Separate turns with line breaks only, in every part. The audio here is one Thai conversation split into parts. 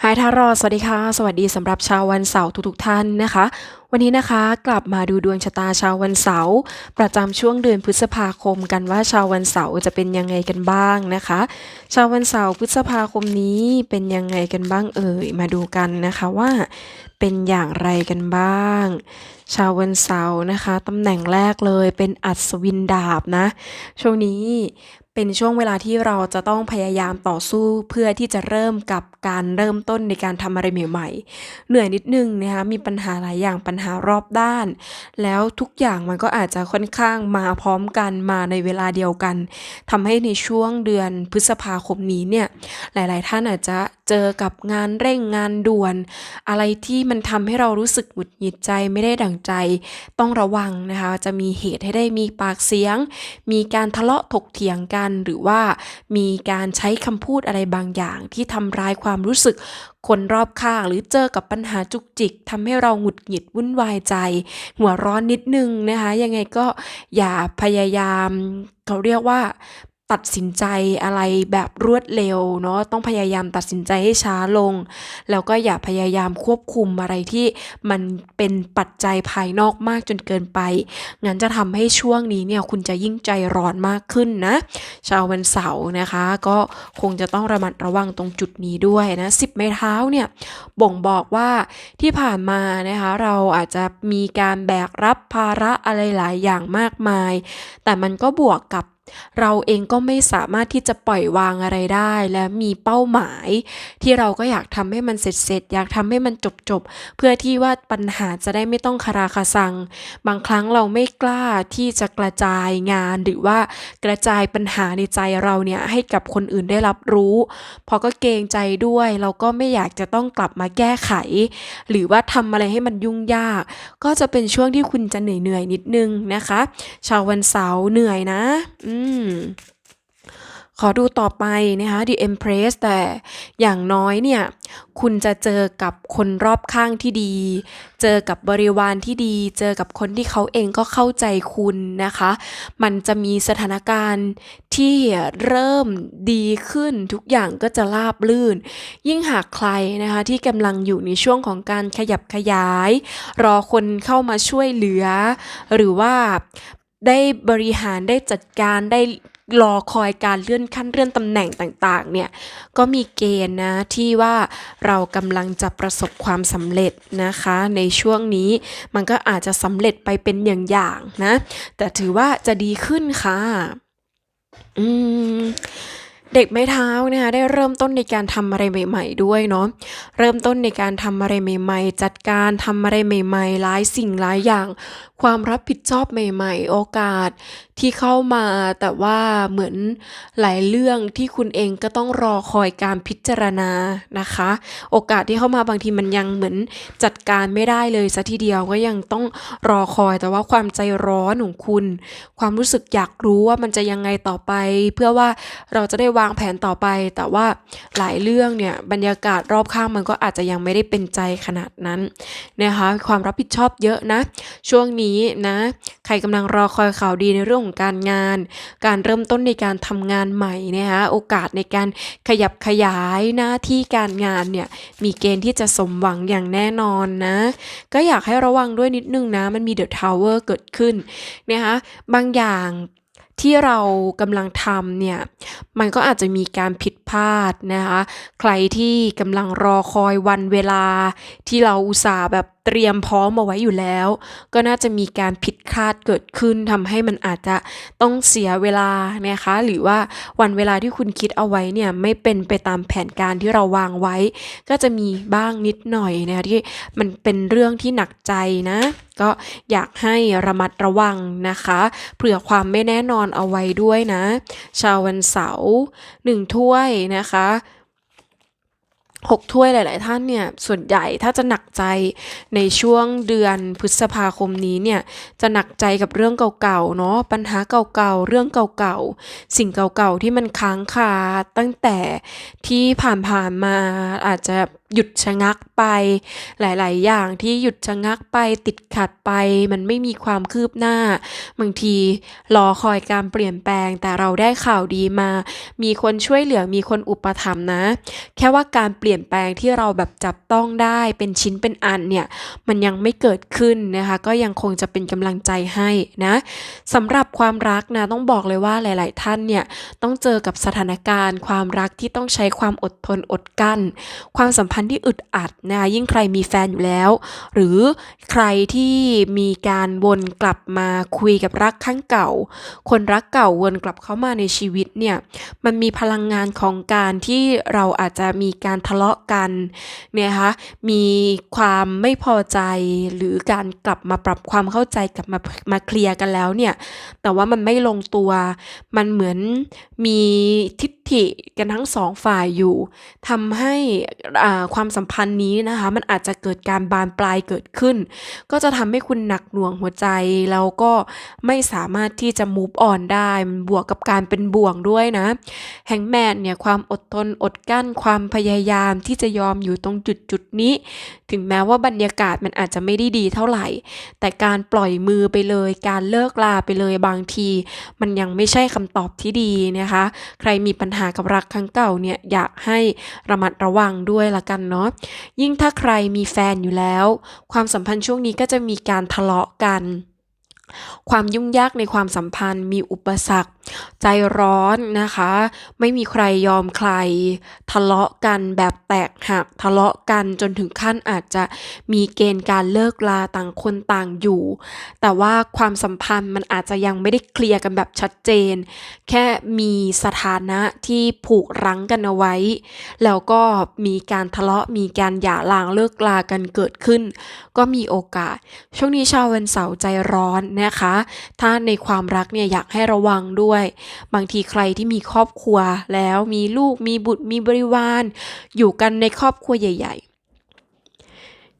ไฮทารอสวัสดีค่ะ สวัสดีสำหรับชาววันเสาร์ทุกๆท่านนะคะ วันนี้นะคะกลับมาดูดวงชะตาชาววันเสาร์ประจำช่วงเดือนพฤษภาคมกันว่าชาววันเสาร์จะเป็นยังไงกันบ้างนะคะ ชาววันเสาร์พฤษภาคมนี้เป็นยังไงกันบ้างเอ่ยมาดูกันนะคะว่าเป็นอย่างไรกันบ้าง ชาววันเสาร์นะคะตำแหน่งแรกเลยเป็นอัศวินดาบนะ ช่วงนี้ เป็นช่วงเวลาที่เราจะต้องพยายามต่อสู้เพื่อที่จะเริ่มกับการเริ่มต้นในการทำอะไรใหม่ๆ เหนื่อยนิดนึงนะคะมีปัญหาหลายอย่างปัญหารอบด้าน แล้วทุกอย่างมันก็อาจจะค่อนข้างมาพร้อมกันมาในเวลาเดียวกันทำให้ในช่วงเดือนพฤษภาคมนี้เนี่ยหลายๆ ท่านอาจจะเจอกับงานเร่งงานด่วน อะไรที่มันทำให้เรารู้สึกหงุดหงิดใจไม่ได้ดั่งใจ ต้องระวังนะคะจะมีเหตุให้ได้มีปากเสียง มีการทะเลาะถกเถียงกันหรือว่ามีการใช้คำพูดอะไรบางอย่าง ที่ทำร้ายความรู้สึกคนรอบข้าง หรือเจอกับปัญหาจุกจิกทำให้เราหงุดหงิดวุ่นวายใจ หัวร้อนนิดนึงนะคะ ยังไงก็อย่าพยายาม เขาเรียกว่า ตัดสินใจอะไรแบบรวดเร็วเนาะต้องพยายามตัดสินใจให้ช้าลง แล้วก็อย่าพยายามควบคุมอะไรที่มันเป็นปัจจัยภายนอกมากจนเกินไป งั้นจะทำให้ช่วงนี้เนี่ยคุณจะยิ่งใจร้อนมากขึ้นนะ ชาววันเสาร์นะคะ ก็คงจะต้องระมัดระวังตรงจุดนี้ด้วยนะสิบไม้เท้าเนี่ยบ่งบอกว่าที่ผ่านมานะคะเราอาจจะมีการแบกรับภาระอะไรหลายอย่างมากมาย แต่มันก็บวกกับ เราเองก็ไม่สามารถที่จะปล่อยวางอะไรได้ และมีเป้าหมาย ที่เราก็อยากทำให้มันเสร็จๆอยากทำให้มันจบๆเพื่อที่ว่าปัญหาจะได้ไม่ต้องคาราคาซัง บางครั้งเราไม่กล้าที่จะกระจายงานหรือว่ากระจายปัญหาในใจเราเนี่ยให้กับคนอื่นได้รับรู้พราะก็เกรงใจด้วยเราก็ไม่อยากจะต้องกลับมาแก้ไข หรือว่าทำอะไรให้มันยุ่งยาก ก็จะเป็นช่วงที่คุณจะเหนื่อยๆนิดนึงนะคะ ชาววันเสาร์เหนื่อยนะอืม ขอดูต่อไปนะคะ The Empress แต่อย่างน้อยเนี่ย คุณจะเจอกับคนรอบข้างที่ดี เจอกับบริวารที่ดี เจอกับคนที่เขาเองก็เข้าใจคุณนะคะ มันจะมีสถานการณ์ที่เริ่มดีขึ้นทุกอย่างก็จะราบลื่น ยิ่งหากใครนะคะที่กำลังอยู่ในช่วงของการขยับขยาย รอคนเข้ามาช่วยเหลือ หรือว่า ได้บริหารได้จัดการได้รอคอยการเลื่อนขั้นเลื่อนตำแหน่งต่างๆเนี่ยก็มีเกณฑ์นะที่ว่าเรากำลังจะประสบความสำเร็จนะคะ ในช่วงนี้มันก็อาจจะสำเร็จไปเป็นอย่างๆนะ แต่ถือว่าจะดีขึ้นค่ะ อืม เด็กไม้เท้านะคะได้เริ่มต้นในการทำอะไรใหม่ ๆ ด้วยเนาะเริ่มต้นในการทำอะไรใหม่ ๆ จัดการทำอะไรใหม่ ๆ หลายสิ่งหลายอย่าง ความรับผิดชอบใหม่ ๆ โอกาส ที่เข้ามาแต่ว่าเหมือนหลายเรื่องที่คุณเองก็ต้องรอคอยการพิจารณานะคะ โอกาสที่เข้ามาบางทีมันยังเหมือนจัดการไม่ได้เลยซะทีเดียวก็ยังต้องรอคอยแต่ว่าความใจร้อนของคุณ ความรู้สึกอยากรู้ว่ามันจะยังไงต่อไป เพื่อว่าเราจะได้วางแผนต่อไป แต่ว่าหลายเรื่องเนี่ยบรรยากาศรอบข้างมันก็อาจจะยังไม่ได้เป็นใจขนาดนั้นนะคะความรับผิดชอบเยอะนะ ช่วงนี้นะ ใครกำลังรอคอยข่าวดีในเรื่องของการงาน การเริ่มต้นในการทำงานใหม่นะคะโอกาสในการขยับขยายหน้าที่การงานเนี่ยมีเกณฑ์ที่จะสมหวังอย่างแน่นอนนะ ก็อยากให้ระวังด้วยนิดนึงนะ มันมีเดอะทาวเวอร์เกิดขึ้นนะคะบางอย่างที่เรากำลังทำเนี่ย มันก็อาจจะมีการผิดพลาดนะคะ ใครที่กำลังรอคอยวันเวลาที่เราอุตส่าห์แบบ เตรียมพร้อมมาไว้อยู่แล้ว ก็น่าจะมีการผิดคาดเกิดขึ้นทำให้มันอาจจะต้องเสียเวลานะคะ หรือว่าวันเวลาที่คุณคิดเอาไว้เนี่ยไม่เป็นไปตามแผนการที่เราวางไว้ ก็จะมีบ้างนิดหน่อยนะคะที่มันเป็นเรื่องที่หนักใจนะ ก็อยากให้ระมัดระวังนะคะเผื่อความไม่แน่นอนเอาไว้ด้วยนะ ชาววันเสาร์หนึ่งถ้วยนะคะ หกถ้วยหลาย ๆ ท่านเนี่ยส่วนใหญ่ถ้าจะหนักใจในช่วงเดือนพฤษภาคมนี้เนี่ยจะหนักใจกับเรื่องเก่า ๆ เนาะปัญหาเก่า ๆ เรื่องเก่า ๆ สิ่งเก่า ๆ ที่มันค้างคาตั้งแต่ที่ผ่าน ๆ มาอาจจะ หยุดชะงักไป หลาย ๆ อย่างที่หยุดชะงักไปติดขัดไป มันไม่มีความคืบหน้า บางทีรอคอยการเปลี่ยนแปลง แต่เราได้ข่าวดีมา มีคนช่วยเหลือมีคนอุปถัมภ์นะ แค่ว่าการเปลี่ยนแปลงที่เราแบบจับต้องได้เป็นชิ้นเป็นอันเนี่ย มันยังไม่เกิดขึ้นนะคะ ก็ยังคงจะเป็นกำลังใจให้นะสำหรับความรักนะต้องบอกเลยว่าหลาย ๆ ท่านเนี่ยต้องเจอกับสถานการณ์ ความรักที่ต้องใช้ความอดทนอดกั้น ความสัมพันธ์ที่อึดอัดนะคะยิ่งใครมีแฟนอยู่แล้ว หรือใครที่มีการวนกลับมาคุยกับรักครั้งเก่า คนรักเก่าวนกลับเข้ามาในชีวิตเนี่ยมันมีพลังงานของการที่เราอาจจะมีการทะเลาะกันเนี่ยคะมีความไม่พอใจหรือการกลับมาปรับความเข้าใจกลับมามาเคลียร์กันแล้วเนี่ยแต่ว่ามันไม่ลงตัว มันเหมือนมีทิฐิกันทั้งสองฝ่ายอยู่ทำให้อ่าความสัมพันธ์นี้นะคะ มันอาจจะเกิดการบานปลายเกิดขึ้น ก็จะทำให้คุณหนักหน่วงหัวใจ แล้วก็ไม่สามารถที่จะ move on ได้มันบวกกับการเป็นบ่วงด้วยนะแฮงแมนเนี่ยความอดทนอดกั้นความพยายามที่จะยอมอยู่ตรงจุดจุดนี้ ถึงแม้ว่าบรรยากาศมันอาจจะไม่ได้ดีเท่าไหร่ แต่การปล่อยมือไปเลย การเลิกลาไปเลยบางที มันยังไม่ใช่คำตอบที่ดีนะคะ ใครมีปัญหากับรักครั้งเก่าเนี่ยอยากให้ระมัดระวังด้วยละกันเนาะยิ่งถ้าใครมีแฟนอยู่แล้ว ความสัมพันธ์ช่วงนี้ก็จะมีการทะเลาะกัน ความยุ่งยากในความสัมพันธ์มีอุปสรรค ใจร้อนนะคะ ไม่มีใครยอมใคร ทะเลาะกันแบบแตกหัก ทะเลาะกันจนถึงขั้นอาจจะมีเกณฑ์การเลิกลาต่างคนต่างอยู่ แต่ว่าความสัมพันธ์มันอาจจะยังไม่ได้เคลียร์กันแบบชัดเจน แค่มีสถานะที่ผูกรั้งกันเอาไว้ แล้วก็มีการทะเลาะมีการหย่าร้างเลิกลากันเกิดขึ้น ก็มีโอกาส ช่วงนี้ชาววันเสาร์ใจร้อนนะคะ ถ้าในความรักเนี่ยอยากให้ระวังด้วย บางทีใครที่มีครอบครัวแล้วมีลูกมีบุตรมีบริวาร อยู่กันในครอบครัวใหญ่ ๆ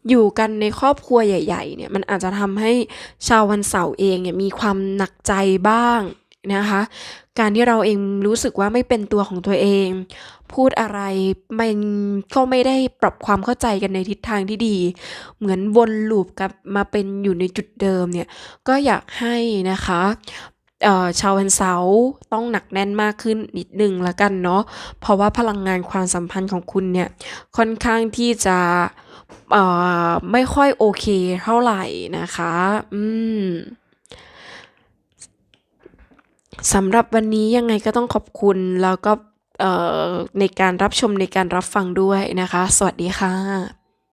อยู่กันในครอบครัวใหญ่ ๆ เนี่ยมันอาจจะทำให้ชาววันเสาร์เองเนี่ยมีความหนักใจบ้าง นะคะ การที่เราเองรู้สึกว่าไม่เป็นตัวของตัวเอง พูดอะไรมันก็ไม่ได้ปรับความเข้าใจกันในทิศทางที่ดี เหมือนวนลูปกลับมาเป็นอยู่ในจุดเดิมเนี่ย ก็อยากให้นะคะชาววันเสาร์ต้องหนักแน่นมากขึ้นนิดหนึ่งละกันเนาะ เพราะว่าพลังงานความสัมพันธ์ของคุณเนี่ยค่อนข้างที่จะไม่ค่อยโอเคเท่าไหร่นะคะ อืม สำหรับวันนี้ยังไงก็ต้องขอบคุณ แล้วก็ในการรับชมในการรับฟังด้วยนะคะ สวัสดีค่ะ